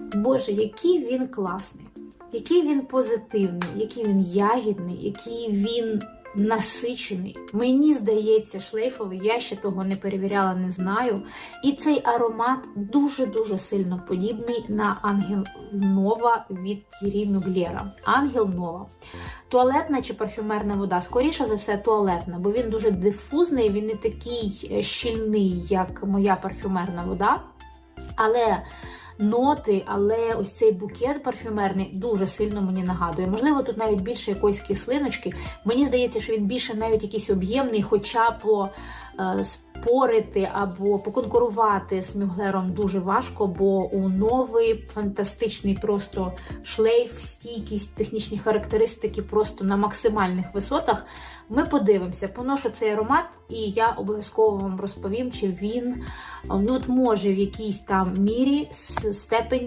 Боже, який він класний, який він позитивний, який він ягідний, який він насичений. Мені здається, шлейфовий, я ще того не перевіряла, не знаю. І цей аромат дуже-дуже сильно подібний на Ангел Нова від Thierry Mugler. Ангел Нова. Туалетна чи парфюмерна вода? Скоріше за все, туалетна, бо він дуже дифузний, він не такий щільний, як моя парфюмерна вода. Але ноти, але ось цей букет парфюмерний дуже сильно мені нагадує. Можливо, тут навіть більше якоїсь кислиночки. Мені здається, що він більше навіть якийсь об'ємний, хоча по е, спорити або поконкурувати з мюглером дуже важко, бо у новий фантастичний просто шлейф, стійкість, технічні характеристики просто на максимальних висотах. Ми подивимося, поношу цей аромат, і я обов'язково вам розповім, чи він ну, от може в якійсь там мірі степені